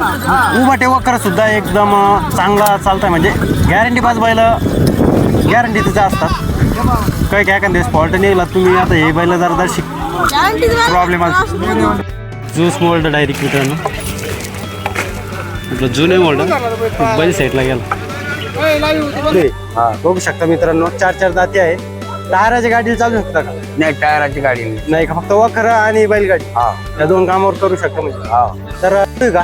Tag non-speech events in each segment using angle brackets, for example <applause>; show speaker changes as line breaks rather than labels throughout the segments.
उभाटे Walker सुद्धा. एकदम चांगला चालतंय. म्हणजे गॅरंटी पाच बैल गॅरंटी तिचं असतात. काही काय एखाद्या फॉल्ट निघाला तुम्ही आता हे बैल जरा दर्शिक प्रॉब्लेम असतो ज्यूस मोल्ड डायरेक्ट मित्रांनो म्हटलं जुने मोल्ड बैल साईडला गेला. हा बघू शकता मित्रांनो चार चार दाती आहे. टायराच्या गाडीला चालू शकता का?
नाही टायराची गाडी नाही.
का? फक्त वखर आणि बैलगाडी.
हा.
या दोन कामावर करू शकता म्हणजे.
हा.
तर का?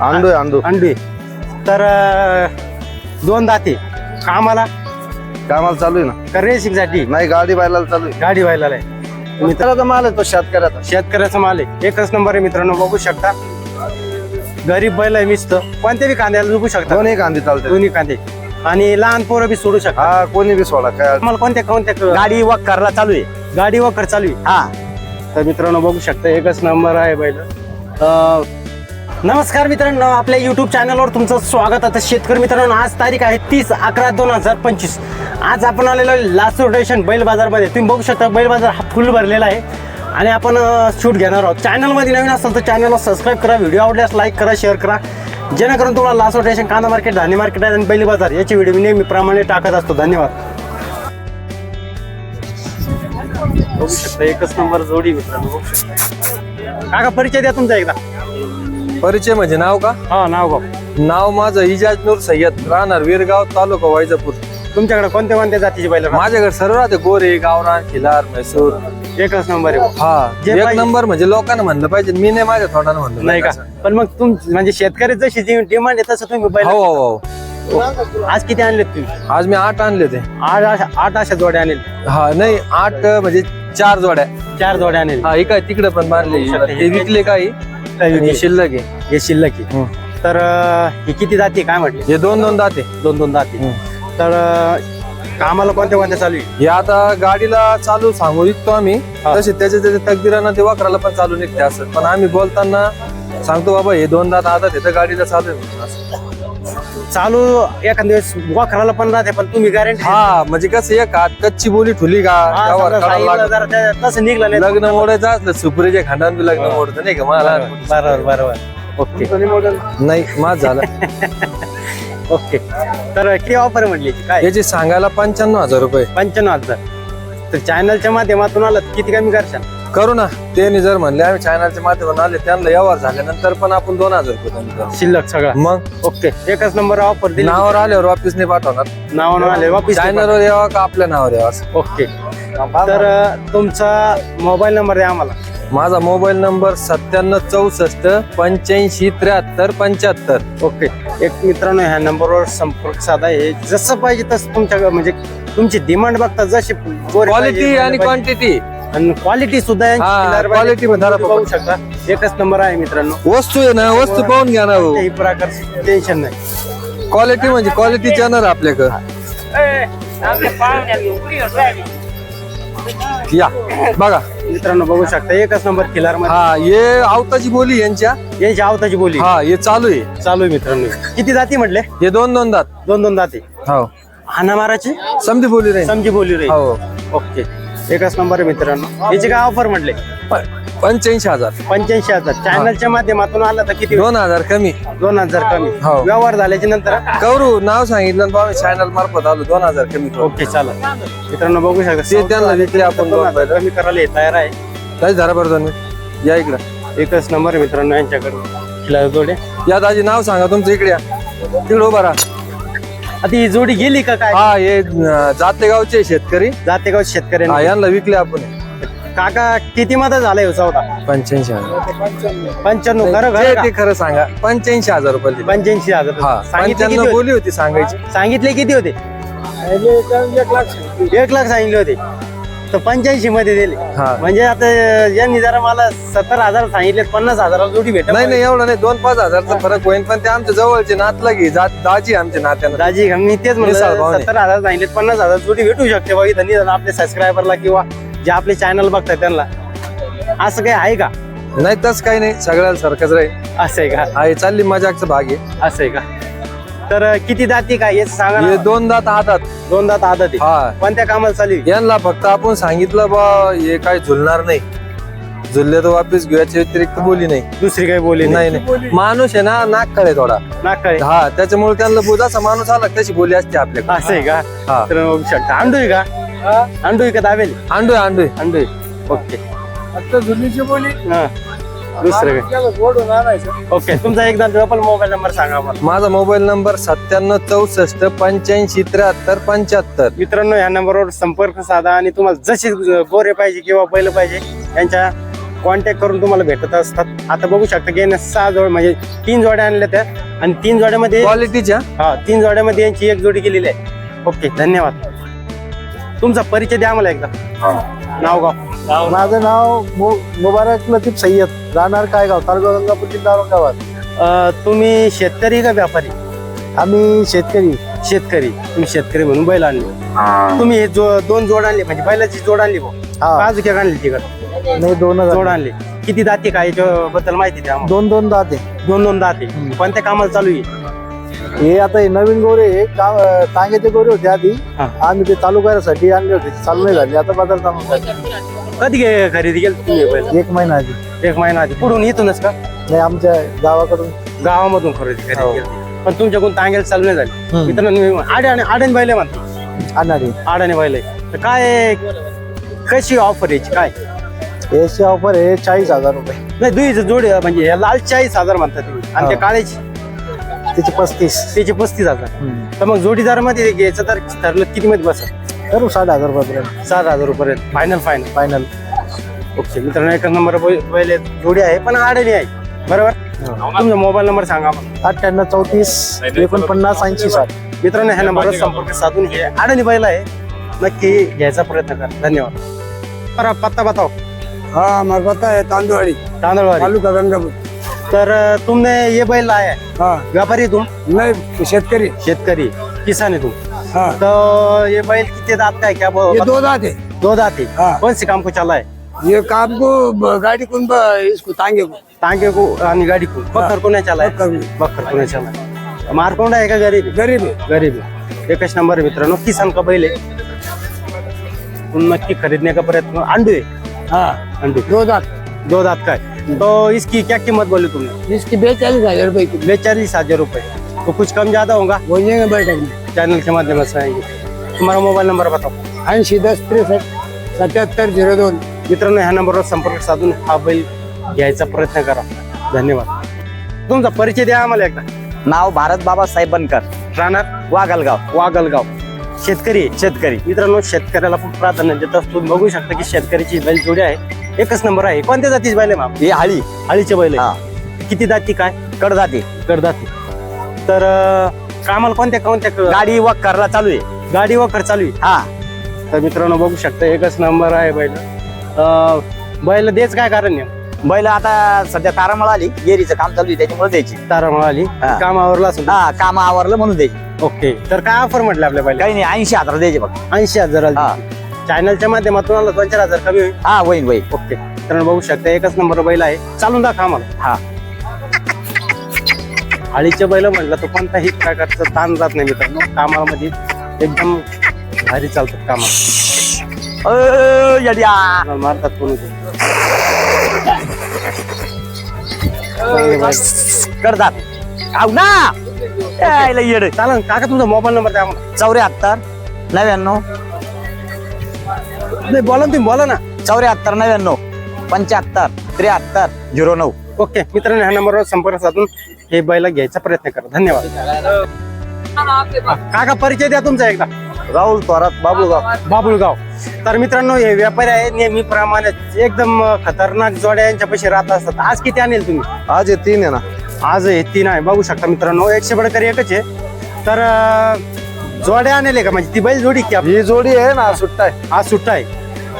अंडू आहे, अंडू.
अंडू. आहे. तर अं, दोन दाते. कामाला
कामाला चालू आहे ना?
का रेसिंगसाठी
नाही गाडी बायला चालू आहे.
गाडी व्हायला आहे. मित्र
मित्राचा माल आहे तो शेतकऱ्याचा.
शेतकऱ्याचा माल आहे. एकच नंबर आहे मित्रांनो बघू शकता. गरीब बैल आहे मिस्त कोणत्या बी कांद्याला झुकू शकता.
दोन्ही कांदी चालते.
दोन्ही कांदे. आणि लहान पोरं बी सोडू शकता.
हा कोणी बी सोडा काय
मला कोणत्या कोणत्या गाडी वखरला चालू आहे. गाडी वखर चालू आहे. हा. तर मित्रांनो बघू शकता एकच नंबर आहे बैल. अं, नमस्कार मित्रांनो आपल्या यूट्यूब चॅनलवर तुमचं स्वागत. आता शेतकरी मित्रांनो आज तारीख आहे तीस अकरा दोन हजार पंचवीस. आज आपण आलेलो आहे लास्ट बैल बाजारमध्ये. तुम्ही बघू शकता बैल बाजार हा फुल भरलेला आहे. आणि आपण शूट घेणार आहोत. चॅनलमध्ये नवीन असेल तर चॅनलला सबस्क्राईब करा व्हिडिओ आवडल्यास लाईक करा शेअर करा. जेणेकरून तुम्हाला लासूर रोटेशन कांदा मार्केट धान्य मार्केट आणि बैल बाजार याची व्हिडिओ मी नेहमीप्रमाणे टाकत असतो. धन्यवाद. बघू शकता एकच नंबर जोडी मित्रांनो. बघू शकता. काका परिचय द्या तुमचा एकदा.
परिचय म्हणजे नाव का?
हा नाव गाव
नाव माझं इजाज नूर सय्यद राहणार वीरगाव तालुका वैजापूर.
तुमच्याकडे कोणत्या कोणत्या जातीची बैल?
माझ्याकडे सर्व राहते गोरे गावरान खिलार म्हैसूर.
एकच नंबर आहे.
हा
जे
एक
पाहिजे.
नंबर म्हणजे लोकांना म्हणलं पाहिजे मी नाही माझ्या तोंडानं म्हणलं
नाही का?
पाहिजे
पण मग तुम म्हणजे शेतकरी जशी डिमांड आहे तसं तुम्ही. बैल
हो हो हो.
आज किती आणलेत तुम्ही?
आज मी आठ आणले ते.
आठ अशा आठ अशा जोड्या आणले
हा नाही आठ म्हणजे चार जोड्या.
चार जोड्या आणले
हा हे काय तिकडे पण मारले ते विकले काही. शिल्लक आहे.
हे शिल्लक आहे. तर हे किती जाती काय म्हटले?
हे दोन दोन दाते
दोन दोन जाती.
हम्म.
तर कामाला कोणत्या कोणत्या चालू आहे?
हे आता गाडीला चालू सांगू इकतो आम्ही. तसे त्याच्या त्याच्या तकदीरानं ते वाकराला पण चालू निघते असं. पण आम्ही बोलताना सांगतो बाबा हे दोन दात आता तिथं गाडीला चालू आहे. असं.
चालू एखाद्या दिवस वाखराला पण राहते पण तुम्ही गॅरंटी
हा म्हणजे कसं एक हात कच्ची बोली ठुली का? गावावर काढावं लागतं.
तसं निघलं नाही
लग्न मोडायचं असलं सुपरीच्या खांडावर बी लग्न मोडतं नाही का? मला
बरोबर बरोबर ओके.
नाही माझ झालं. <laughs>
ओके. तर किती ऑफर म्हटली काय?
याची सांगायला पंच्याण्णव हजार रुपये.
पंच्याण्णव हजार. तर चॅनलच्या माध्यमातून आलं किती कमी करशाल?
करू ना. ते जर म्हणले आम्ही चॅनलच्या माध्यमातून आले त्यांना व्यवहार झाल्यानंतर पण आपण दोन हजार रुपये कमी करू.
शिल्लक सगळा.
मग?
ओके. एकच नंबर ऑफर दिली.
नावावर आल्यावर वापिस नाही पाठवणार.
नावानं आले वापिस
चॅनलवर यावा का आपल्या नावावर यावा असं.
ओके. तर अं, तुमचा मोबाईल नंबर द्या आम्हाला.
माझा मोबाईल नंबर सत्त्याण्णव चौसष्ट पंच्याऐंशी त्र्याहत्तर पंच्याहत्तर.
ओके. एक मित्रांनो ह्या नंबरवर संपर्क साधा. हे जसं पाहिजे तसं तुमच्या म्हणजे तुमची डिमांड बघता जशी
क्वालिटी आणि क्वांटिटी
आणि क्वालिटी सुद्धा यांची
हा, quality
तुम्ही बघू शकता. एकच नंबर आहे मित्रांनो.
वस्तू आहे ना वस्तू पाहून घ्या ना
काही प्रकारची टेन्शन नाही.
क्वालिटी म्हणजे क्वालिटी चॅनल आपल्याकडं. या बघा.
मित्रांनो बघू शकता एकच नंबर किलरमध्ये.
हा हे आवताची बोली यांच्या.
यांची आवताची बोली.
हा हे चालू आहे.
चालू आहे मित्रांनो. किती जाती म्हटले?
हे दोन दोन दात
दोन दोन जाती.
हो.
हाना माराची
समधी बोली रे.
समजी बोली रे.
हो.
ओके. एकच नंबर आहे मित्रांनो. याची काय ऑफर म्हटले?
पंच्याऐंशी हजार.
पंच्याऐंशी हजार. चॅनलच्या माध्यमातून आला तर किती?
दोन हजार कमी.
दोन हजार कमी.
हो.
व्यवहार झाल्याच्यानंतर?
करू नाव सांगितलं ना चॅनल मार्फत आलो. दोन हजार कमी करू
ओके चालेल. मित्रांनो बघू शकता.
ते त्यांना विकले आपण
दोन हजार. कमी करायला हे तयार आहे.
काही झाला बरं दोन मिनिट. या इकडं.
एकच नंबर आहे मित्रांनो यांच्याकडे खिलार जोडे.
या दाजी नाव सांगा. तुमचं इकडे या. तिकडे उभा राहा.
आता ही जोडी गेली का काय?
हा हे अं, जातेगावचे शेतकरी.
जाते गाव शेतकरी.
हा यांना विकले आपण.
काका किती मध्ये झालाय हो चौदा?
पंच्याऐंशी हजार.
पंच्याण्णव खरं
जे
खरं
ते खरं सांगा पंच्याऐंशी हजार रुपये दिले.
पंच्याऐंशी हजार
हा
सांगितले किती
पंच्याण्णव
होते?
बोली होती सांगायची.
सांगितले किती होते? एक लाख सांगितले होते. तर पंच्याऐंशी मध्ये दिले.
हा.
म्हणजे आता यांनी जरा मला सत्तर हजार सांगितले पन्नास हजाराला जोडी भेट
नाही नाही एवढं नाही. दोन पाच हजारचा फरक होईल पण ते आमच्या जवळचे नातला घे दाजी आमच्या नात्यानं.
दाजी मी तेच
मिसळ
म्हणलं. सत्तर हजार सांगितले पन्नास हजार जोडी भेटू शकते बघ इथं. निदान आपल्या सबस्क्रायबरला किंवा जे आपले चॅनल बघतात त्यांना. असं काही आहे का?
नाही तस काही नाही. सगळ्याला सारखंच राहील.
असं आहे का?
हा हे चालली मजाकचा भाग आहे.
असं आहे का? तर किती दाती काय? हे सांगा
हे
ना.
दोन दात हातात
दोन दात आदत आहे.
हा.
कोणत्या कामाला चालू आहे?
यांना फक्त आपण सांगितलं बा हे काय झुलणार नाही. जुल्ले तर वापस घेऊ याच्या व्यतिरिक्त बोली नाही.
दुसरी काही बोली
नाही. नाही माणूस आहे ना नाक कळे थोडा.
नाकाळे
हा त्याच्यामुळे त्यांना बुधाचा माणूस आला तशी बोली असते आपल्याकडे.
असं आहे का?
हा.
तर बघू शकता अंडू आहे का? अंडू आहे का दाबेल?
अंडू आहे, अंडू आहे.
अंडू आहे. ओके.
आता जुनीची बोली.
हा. दुसरं काय? ओके तुमचा एकदा डबल मोबाईल नंबर सांगा मला.
माझा मोबाईल नंबर सत्त्याण्णव चौसष्ट पंच्याऐंशी त्र्याहत्तर पंच्याहत्तर.
मित्रांनो या नंबरवर संपर्क साधा आणि तुम्हाला जसे गोरे पाहिजे किंवा बैल पाहिजे यांच्या कॉन्टॅक्ट करून तुम्हाला भेटत असतात. आता बघू शकता की याने सहा जोड म्हणजे तीन जोड्या आणल्या त्या. आणि तीन जोड्यामध्ये
क्वालिटीच्या
हा तीन जोड्यामध्ये यांची एक जोडी केलेली आहे. ओके धन्यवाद. तुमचा परिचय द्या मला एकदा. नाव गाव.
माझं नाव मु- मुबारक लतीफ सय्यद. राहणार काय गाव? तालुका गंगापूर जिल्हा औरंगाबाद.
अं, तुम्ही शेतकरी का व्यापारी?
आम्ही शेतकरी.
शेतकरी. तुम्ही शेतकरी म्हणून बैल आणले. तुम्ही हे जो दोन जोड आणले म्हणजे बैलाची जोड आणली भाऊ.
हा.
बाजू काय आणली तिकडे?
नाही दोन हजार.
जोड आणली. किती दाती काय याच्याबद्दल माहिती द्या आम्हाला.
दोन दोन दाते.
दोन दोन दाते. कोणत्या कामाला चालू आहे?
हे आता हे नवीन गोरे हे गोरे होते आधी.
हा.
आम्ही ते चालू करायसाठी आणले होते. चालू नाही झाले. आता बाजार चालू झाले.
कधी गे- खरेदी केली तुम्ही बैल
एक महिना आधी.
एक महिना आधी. पुढून इथूनच का?
नाही आमच्या गावाकडून.
गावामधून खरेदी
हो.
खरेदी केली पण तुमच्याकडून तांगेल चालू नाही झाली.
हम्म.
मित्रांनो आड्याने आड्याने बैल म्हणतो.
आणणारी
आडाने बैल. तर काय कशी ऑफर याची? काय?
याची ऑफर आहे चाळीस हजार रुपये.
नाही दुईच जोडी म्हणजे या लाल चाळीस हजार म्हणतात तुम्ही. आणि त्या
हा.
काळ्याची?
त्याची पस्तीस.
त्याचे पस्तीस हजार. तर मग जोडीदारमध्ये घ्यायचं तर ठरलं किती मध्ये बसत
करू साठ हजार रुपयापर्यंत.
सात हजार रुपये फायनल फायनल
फायनल
ओके मित्रांनो एक नंबर पहिले जोडी आहे पण आडणी आहे. बरोबर? तुमचा मोबाईल नंबर सांगा मला.
अठ्ठ्याण्णव चौतीस एकोणपन्नास ऐंशी साठ.
मित्रांनो ह्या नंबरवर संपर्क साधून हे आडणी बैल आहे. नक्की घ्यायचा प्रयत्न करा. धन्यवाद. बरं पत्ता बताओ.
हाँ हमारे पता है तांदुआड़ी
तांदळवाडी.
तालुका गंगापुर.
तर तुमने ये बैल लाया है
हाँ.
व्यापारी तुम?
नहीं शेतकरी.
शेतकरी. किसान है तुम?
हाँ।
तो ये बैल कितने दांत का है? क्या
ये दो दांत है।
दो दांत है?
हाँ।
कौन से काम को चला है?
ये काम को गाड़ी कौन ब- इसको तांगे को।
टांगे को आणि गाडी को। बकर को नाही चला है?
को।
बकर को नाही चला है। मारकोंडा आहे का गरीब
गरीब है।
गरीब आहे एकच नंबर मित्रांनो किसान का बैल है। नक्की खरीदने का प्रयत्न अंडू आहे
हाँ।
अंडू।
दो दांत।
दो दांत का है। तो इसकी क्या कीमत बोली तुमने?
इसकी बेचालीस हज़ार रुपए की।
बेचालीस हज़ार रुपये। तो कुछ कम ज्यादा होगा?
बोलेंगे बैठक में।
चैनल के माध्यम से आएंगे। तुम्हारा मोबाईल नंबर बताओ।
ऐंशी दस त्रेसष्ट सत्याहत्तर झिरो दोन।
मित्रांनो ह्या नंबरवर संपर्क साधून हा बैल घ्यायचा प्रयत्न करा. धन्यवाद. तुमचा परिचय द्या आम्हाला एकदा.
नाव भारत बाबा साहेब बनकर.
राहणार?
वागलगाव.
वागलगाव. शेतकरी.
शेतकरी.
मित्रांनो शेतकऱ्याला खूप प्राधान्य देतात तुम्ही बघू शकता की शेतकऱ्याची बैल जोडी आहे. एकच नंबर आहे. कोणत्या जातीची बैल आहे मामा?
ही हाळी
हळीचे बैल
हा.
आहे किती जाती काय?
कडदाती
करदाती तर कामाला कोणत्या कोणत्या
गाडी वक्करला चालू आहे.
गाडी वखर चालू आहे?
हा.
तर मित्रांनो बघू शकता एकच नंबर आहे बैल. अं, बैल देच काय कारण आहे?
बैल आता सध्या तारामळ आली गेरीचं काम चालू आहे त्याच्यामुळे द्यायची.
तारा मिळाली
हा.
कामावरला असेल?
हा काम आवरलं म्हणून द्यायची.
ओके. तर काय ऑफर म्हटलं आपल्या बैल
काही नाही ऐंशी हजार द्यायचे बघ
ऐंशी हजार
हा.
चॅनलच्या माध्यमातून आला दोन चार हजार कमी होईल.
हा होईन होईन
ओके. तर बघू शकता एकच नंबर बैल आहे. चालून दाखवा आम्हाला.
हा.
आळीचे बैल म्हटलं तर कोणताही प्रकारचं ताण जात नाही मित्रांनो. कामामध्ये एकदम भारी चालतात कामाला. मारतात कोणी
आव ना. येड.
चालन काका तुमचा मोबाईल नंबर द्या आम्हाला.
चौऱ्याहत्तर नव्याण्णव.
नाही बोला ना तुम्ही बोला ना.
चौऱ्याहत्तर नव्याण्णव. पंच्याहत्तर त्र्याहत्तर झिरो नऊ.
ओके मित्रांनो ह्या नंबरवर संपर्क साधून हे बैल घ्यायचा प्रयत्न करा. धन्यवाद. काका परिचय द्या तुमचा एकदा.
राहुल थोरात बाबूगाव
बाबुलगाव तर मित्रांनो हे व्यापारी आहे नेहमीप्रमाणे एकदम खतरनाक जोड्या यांच्या पैसे राहत असतात. आज किती आणेल तुम्ही?
आज हे तीन आहे ना.
आज हे तीन आहे. बघू शकता मित्रांनो एकशे बडकर एकच आहे. तर अं, जोड्या आणले का? म्हणजे ती बैल जोडी की आपली
ही जोडी आहे ना सुट्टा आहे.
आज सुट्टा आहे.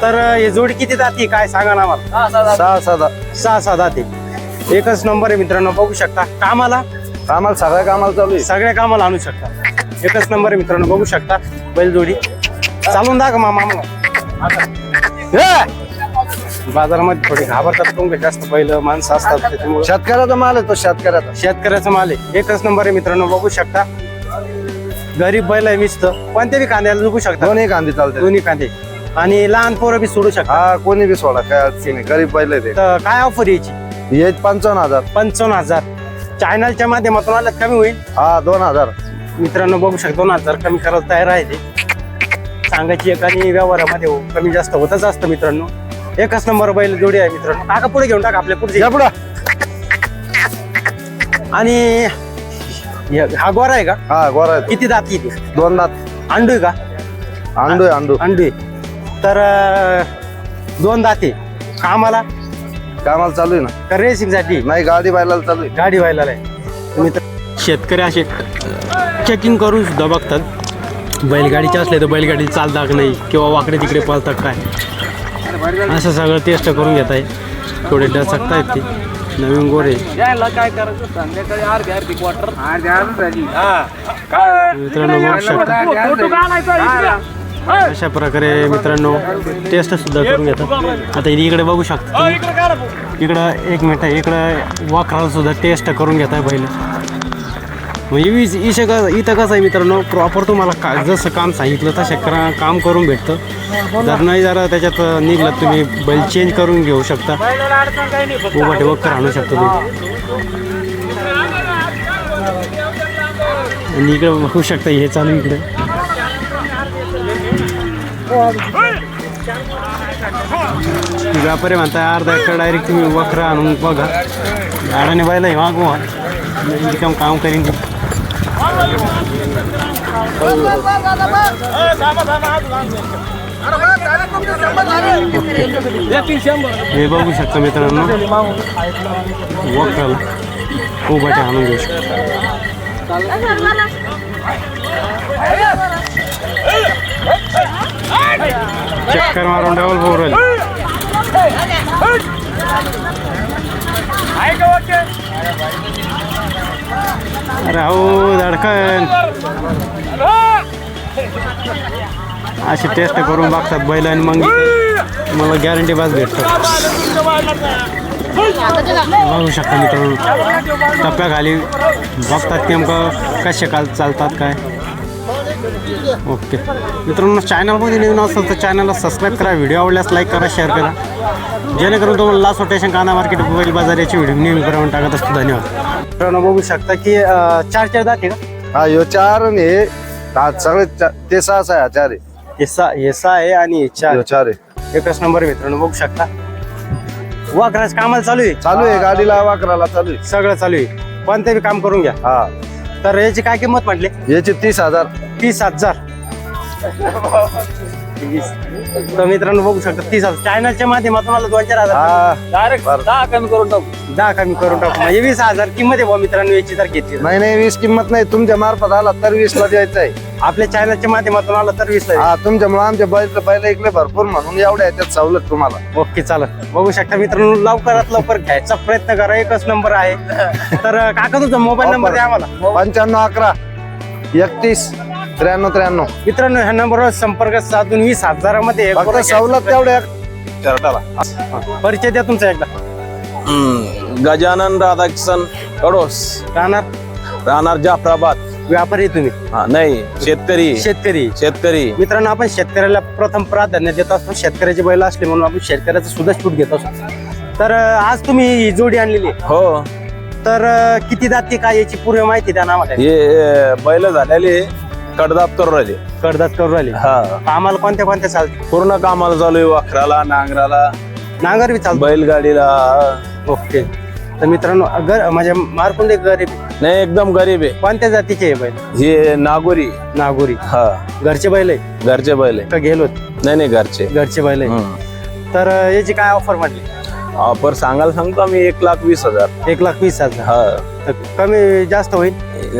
तर अं, हे जोडी किती जाती? काय सांगा ना मला
सहा साधा
सहा सहा जाते. एकच नंबर आहे मित्रांनो बघू शकता. कामाला?
कामाला सगळ्या कामाला चालू आहे.
सगळ्या कामाला आणू शकता. एकच नंबर आहे मित्रांनो बघू शकता. बैलजोडी. चालून दाखवा मामा आम्हाला. बाजारामध्ये थोडी घाबरतात पण जास्त बैल माणसं असतात त्याच्यामुळे.
शेतकऱ्याचा माल आहे तो शेतकऱ्याचा.
शेतकऱ्याचा माल आहे. एकच नंबर आहे मित्रांनो बघू शकता. गरीब बैल आहे मिस्त कोणत्या बी कांद्याला बघू शकता?
दोन्ही कांदे चालते
दोन्ही कांदे. आणि लहान पोरं बी सोडू शकता.
हा कोणी बी सोडा काय अडचण नाही. गरीब बैल आहे
तर काय ऑफर यायची?
ते हे पंचावन्न हजार.
पंचावन्न हजार. चॅनलच्या माध्यमातून आलं कमी होईल?
हा दोन हजार.
मित्रांनो बघू शकतो दोन हजार कमी करायला तयार आहे ते. सांगायची एक आणि व्यवहारामध्ये हो- कमी जास्त होतच असतं मित्रांनो. एकच नंबर बैल जोडी आहे मित्रांनो. टाका पुढे घेऊन टाका आपल्या पुढे
पुढं.
आणि हे- हा गोरा आहे का?
हा गोरा आहे.
किती दात किती?
दोन दात.
अंडू आहे का?
अंडू आहे अंडू.
अंडू आहे. तर अं, दोन दाते कामाला
कामाला चालू आहे ना?
का रेसिंगसाठी
नाही गाडी बैलाला चालू आहे.
गाडी व्हायला तुम्ही तर शेतकरी असे चेकिंग करून सुद्धा बघतात. बैलगाडीचे असले तर बैलगाडी चालतात का नाही? किंवा वाकडे तिकडे पळतात काय? असं सगळं टेस्ट करून घेत आहे थोडे डसकतायत ते. नवीन गोरे. मित्रांनो बघू शकता अशा प्रकारे मित्रांनो टेस्ट सुद्धा करून घेतात. आता इकडे बघू शकता. इकडं एक मिनिट आहे इकडं वाकराला सुद्धा टेस्ट करून घेत आहे बैल म्हणजे वीस इशे का इथं कसं आहे मित्रांनो प्रॉपर तुम्हाला का जसं काम सांगितलं तसं करा काम करून भेटतं. जर नाही जरा त्याच्यात निघलं तुम्ही बैल चेंज करून घेऊ शकता. उभा वक्कर आणू शकता तुम्ही. आणि इकडे बघू शकता हे चालू इकडे. व्यापारी म्हणताय अर्धा एकर डायरेक्ट तुम्ही वखरा आणून बघा गाड्याने बायला मागवा काम काम करीन हे बघू शकता मित्रांनो वखराला खूप आणून घेऊ शकतो चक्कर मारून डबल बोरल. अरे हो धडकन. अशी टेस्ट करून बघतात बैल आणि मग मला गॅरंटी बाज भेटतो. बघू शकता मित्रांनो टप्प्याखाली बघतात नेमकं कसे काल चालतात काय. ओके. मित्रांनो चॅनलमध्ये नवीन असेल तर चॅनलला सबस्क्राईब करा व्हिडिओ आवडल्यास लाईक करा शेअर करा. जेणेकरून तुम्हाला लास्ट रोटेशन कांदा मार्केट मोबाईल बाजार याची व्हिडिओ नेहमी करून टाकत असतो. धन्यवाद. मित्रांनो बघू शकता की चार चार दाते का
हा ह्यो चार आणि हे सगळे ते सहा आहे हा चार आहे.
हे सहा हे सहा आहे आणि चार
चार आहे.
एकच नंबर मित्रांनो बघू शकता. वाकराज कामाला चालू आहे?
चालू आहे गाडीला वाकराला चालू आहे.
सगळं चालू आहे. कोणते बी काम करून घ्या.
हा.
तर याची काय किंमत म्हटली?
याची तीस हजार.
तीस हजार. तर मित्रांनो बघू शकता तीस हजार चॅनलच्या माध्यमातून मला दोन चार हजार
हा
डायरेक्ट दहा कमी करून टाकू.
दहा कमी करून टाकू. म्हणजे वीस हजार किंमत आहे बुवा मित्रांनो याची तर घेतली तर.
नाही नाही वीस किंमत नाही. तुमच्या मार्फत आला तर वीस ला द्यायचं आहे
आपल्या चॅनलच्या माध्यमातून आलं तर वीस
हा तुमच्यामुळे आमच्या बैल बैल ऐकले भरपूर म्हणून एवढ्या याच्यात सवलत तुम्हाला.
ओके चालत बघू शकता मित्रांनो लवकरात लवकर घ्यायचा प्रयत्न करा. एकच नंबर आहे. तर काका तुझा मोबाईल नंबर द्या आम्हाला.
पंच्याण्णव अकरा एकतीस त्र्याण्णव त्र्याण्णव.
मित्रांनो ह्या नंबरवर संपर्क साधून वीस हजारामध्ये हे
फक्त सवलत तेवढ्या.
परिचय द्या तुमचा एकदा.
गजानन राधाकिशन कडोस
राहणार?
राहणार जाफराबाद.
व्यापारी तुम्ही?
हा नाही शेतकरी.
शेतकरी.
शेतकरी.
मित्रांनो आपण शेतकऱ्याला प्रथम प्राधान्य देत असतो. शेतकऱ्याचे बैल असले म्हणून आपण शेतकऱ्याचं सुद्धा शूट घेत असतो. तर अं, आज तुम्ही ही जोडी आणलेली आहे.
हो.
तर अं, किती दाती काय याची पूर्ण माहिती द्या ना आम्हाला.
हे बैल झालेले कडदात करून राहिले.
कडदात करून राहिली?
हा.
आम्हाला कोणत्या कोणत्या चालते
पूर्ण कामाला चालू आहे वाखराला नांगराला.
नांगर बी चालतो?
बैलगाडीला.
ओके. तर मित्रांनो गर म्हणजे मारकुंडे गरीब
नाही एकदम गरीब आहे.
कोणत्या जातीचे आहे बैल?
हे नागोरी.
नागोरी.
हा.
घरचे बैल आहे?
घरचे बैल आहे.
का गेलो
नाही नाही घरचे.
घरचे बैल आहे.
हम्म.
तर अं, याची काय ऑफर म्हटली?
ऑफर सांगायला सांगतो आम्ही एक लाख वीस हजार.
एक लाख वीस हजार?
हा.
तर कमी जास्त होईल?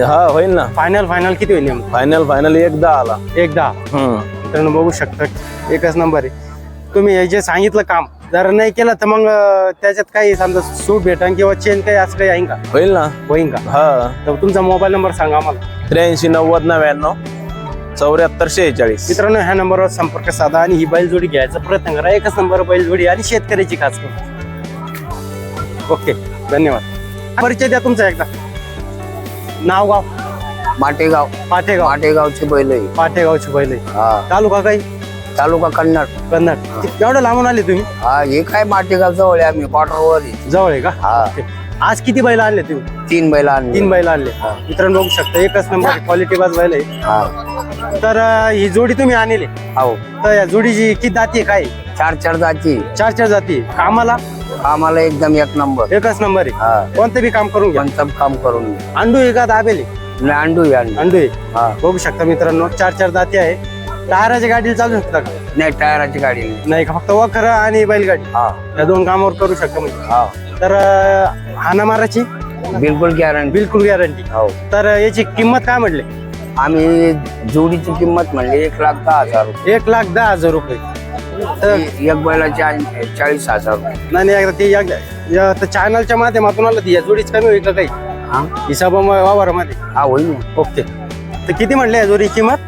हा होईल ना.
फायनल फायनल किती होईल नेमकं?
फायनल फायनल एकदा आला.
एक दहा?
हम्म.
मित्रांनो बघू शकता. एकच नंबर आहे. तुम्ही हे जे सांगितलं काम जर नाही केलं तर मग अं, त्याच्यात काही समजा सूट भेटन किंवा चेन काही असं काही आहे का?
होईल ना.
होईन का?
हा.
तर तुमचा मोबाईल नंबर सांगा आम्हाला.
त्र्याऐंशी नव्वद नव्याण्णव चौऱ्याहत्तर शेहेचाळीस.
मित्रांनो ह्या नंबरवर संपर्क साधा आणि ही बैलजोडी घ्यायचा प्रयत्न करा. एकच नंबर बैलजोडी आणि शेतकऱ्याची खास करून. ओके धन्यवाद. परिचय द्या तुमचा एकदा. नाव गाव?
माटेगाव.
पाटेगाव
माटेगावचे बैल आहे.
पाटेगावची बैल आहे.
हा.
तालुका काही?
तालुका कन्नड.
कन्नड. एवढं लांबून आले तुम्ही?
हा हे काय माटेगाव जवळ आहे आम्ही क्वार्टरवर आहे.
जवळ आहे का?
हा.
ओके. आज किती बैल आणले तुम्ही?
तीन बैल आणली.
तीन बैल आणले. मित्रांनो बघू शकता एकच नंबर क्वालिटी बाज बैल आहे.
हा.
तर अं, ही जोडी तुम्ही आणली.
हो.
तर या जोडीची किती जाती आहे काय?
चार चार जाती.
चार चार जाती आहे. कामाला?
आम्हाला एकदम एक नंबर.
एकच नंबर आहे?
हा.
कोणतं बी काम करून घ्या.
कोणतं काम करून घे.
अंडू आहे का दाबेली?
अंडू आहे अंडू
अंडू आहे?
हा.
बघू शकता मित्रांनो चार चार जाती आहे. टायराच्या गाडीला चालू शकता का?
नाही टायराची गाडी नाही.
नाही का? फक्त वखर आणि बैलगाडी.
हा.
या दोन कामावर करू शकता म्हणजे
हा.
तर अं, हाना माराची
बिलकुल गॅरंटी
बिलकुल गॅरंटी
हो.
तर अं, याची किंमत काय म्हटली?
आम्ही जोडीची किंमत म्हणली एक लाख दहा हजार रुपये.
एक लाख दहा हजार रुपये. तर
एक बैलाची ऐं- चाळीस हजार रुपये.
नाही नाही, एकदा ते या- या तर चॅनलच्या माध्यमातून आलं ती या जोडीच कमी होईल का काही?
हा?
हिसाबा वावरामध्ये
हा होईल ना.
ओके. तर किती म्हटले या जोडी किंमत?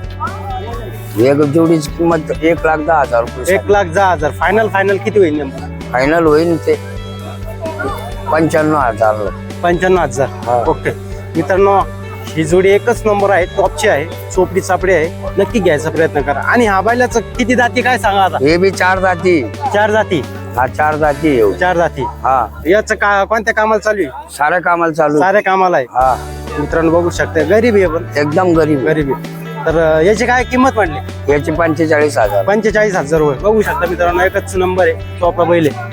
एक जोडीची किंमत एक लाख दहा हजार रुपये
एक लाख दहा हजार. फायनल फायनल किती होईल नेमकं?
फायनल होईल ते पंच्याण्णव हजार
पंच्याण्णव
हा.
हजार ओके. मित्रांनो ही जोडी एकच नंबर आहे टॉपची आहे चोपडी चापडी आहे. नक्की घ्यायचा प्रयत्न करा. आणि हा बैलाचं किती जाती काय सांगा आता?
हे बी चार जाती.
चार जाती.
हा चार जाती येऊ
चार जाती.
हा.
याचं का कोणत्या कामाला चालू आहे?
साऱ्या कामाला चालू
साऱ्या कामाला आहे.
हा.
मित्रांनो बघू शकता. गरीब आहे पण.
एकदम गरीब
गरीब आहे. तर अं, याची काय किंमत म्हटली
याची पंचेचाळीस हजार.
पंचेचाळीस हजार रुपये बघू शकता मित्रांनो एकच नंबर आहे. चोपडा बैल आहे.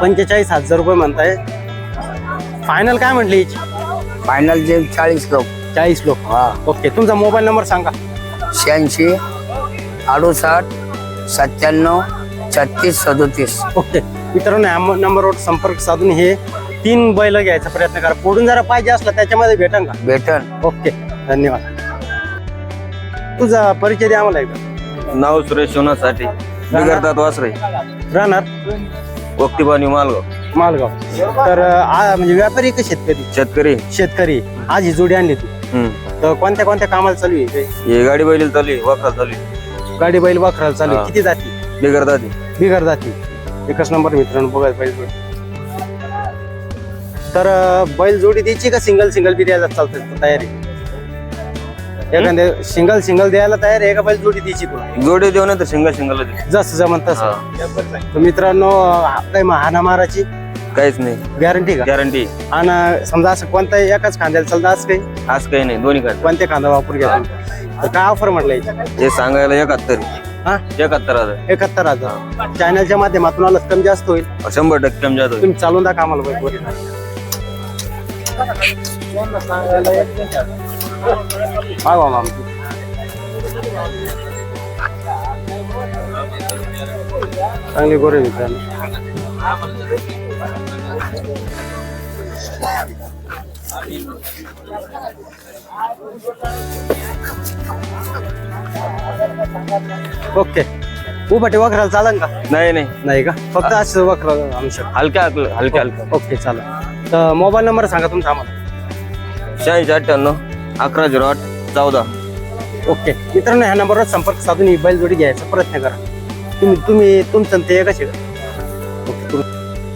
पंचेचाळीस हजार रुपये म्हणताय. फायनल काय म्हटली याची?
फायनल जे चाळीस लोक.
चाळीस लोक.
हा.
ओके तुमचा मोबाईल नंबर सांगा.
शहाऐंशी अडुसाठ सत्त्याण्णव छत्तीस सदोतीस.
ओके. मित्रांनो या नंबरवर संपर्क साधून हे तीन बैल घ्यायचा प्रयत्न करा. पुढून जरा पाहिजे असला त्याच्यामध्ये भेटन का?
भेटन.
ओके धन्यवाद. तुझा परिचय द्या आम्हाला एकदा.
नाव सुरेश शिवनासाठी बिगरतात वासरे.
राहणार?
वक्तीबानी मालगाव.
मालगाव. तर आ- म्हणजे व्यापारी का शेतकरी?
शेतकरी.
शेतकरी. आज ही जोडी आणली तू.
हम्म.
तर कोणत्या कोणत्या कामाला चालू आहे?
हे? गाडी बैल चालू आहे वाखरा चालू आहे.
गाडी बैल वाखराला चालू आहे.
हा.
किती जाती?
बिगरतात
बिगर जाती. एकच नंबर मित्रांनो बघायला बैल जोडी तर अं, बैल जोडी द्यायची का सिंगल सिंगल बी द्यायला चालतं तयारी एखाद्या सिंगल सिंगल द्यायला तयार आहे का बैल जोडी द्यायची तुला?
जोडे देऊ नाही तर सिंगल सिंगल दे
जसं जमन तसं. तर मित्रांनो अं, काही हाना माराची
काहीच नाही.
गॅरंटी का?
गॅरंटी
आणि समजा असं कोणता एकाच खांद्याला चालतं असं काही?
आज काही नाही दोन्ही काय
कोणत्या खांदा वापर घ्या? तर काय ऑफर म्हटलं याची?
हे सांगायला एकाहत्तर.
हा?
एकाहत्तर हजार.
एकाहत्तर हजार. चॅनलच्या माध्यमातून आलं कमी जास्त होईल.
शंभर टक्के कमी जातो
तुम्ही चालून दाखवा आम्हाला बाईक वर मागवा माम चांगली गोरे मित्रांनो. ओके. उभाटे वखराला चालन का?
नाही नाही.
नाही का? फक्त असं वखरा आणू शकतो.
हलक्या हलक्या हलक्या हलक्या
ओके चालेल. तर मोबाईल नंबर सांगा तुमचा आम्हाला.
शहाऐंशी अठ्ठ्याण्णव अकरा झिरो आठ चौदा.
ओके. मित्रांनो ह्या नंबरवर संपर्क साधून ही बैल जोडी घ्यायचा प्रयत्न करा. तुम्ही तुम्ही तुमचं ते कसे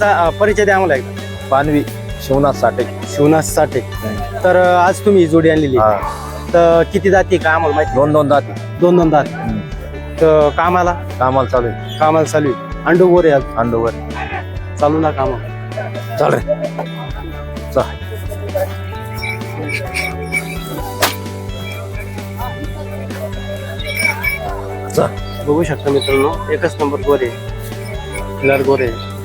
अं, परिचय द्या आम्हाला एकदा.
पानवी शिवनाथ साठे.
शिवनाथ साठे. तर आज तुम्ही ही जोडी आणलेली आहे. तर किती जाती का आम्हाला माहिती?
दोन दोन दाती
दोन दोन दात तर कामाला?
कामाला चालू आहे.
कामाला चालू आहे. अंडू गोरे आज
अंडोवर.
चालू ना कामा.
चाल रे. चल चल
बघू शकता मित्रांनो एकच नंबर गोरे. कलर गोरे.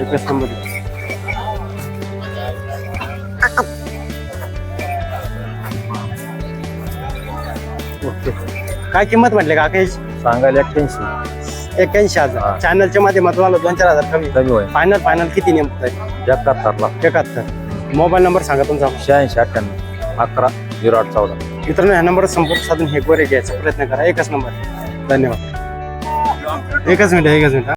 एकच नंबर आहे. ओके. काय किंमत म्हटले का काही
सांगायला एक्क्याऐंशी.
एक्क्याऐंशी हजार. चॅनलच्या माध्यमातून आलं दोन चार हजार कमी.
कमी होईल.
फायनल फायनल किती आहे?
एकाहत्तरला
एकाहत्तर. मोबाईल नंबर सांगा तुमचा.
शहाऐंशी अठ्ठ्याण्णव अकरा झिरो आठ चौदा.
मित्रांनो ह्या नंबरवर संपर्क साधून हे गोरे घ्यायचा प्रयत्न करा. एकच नंबर धन्यवाद. एकच मिनिट एकच मिनिट हा.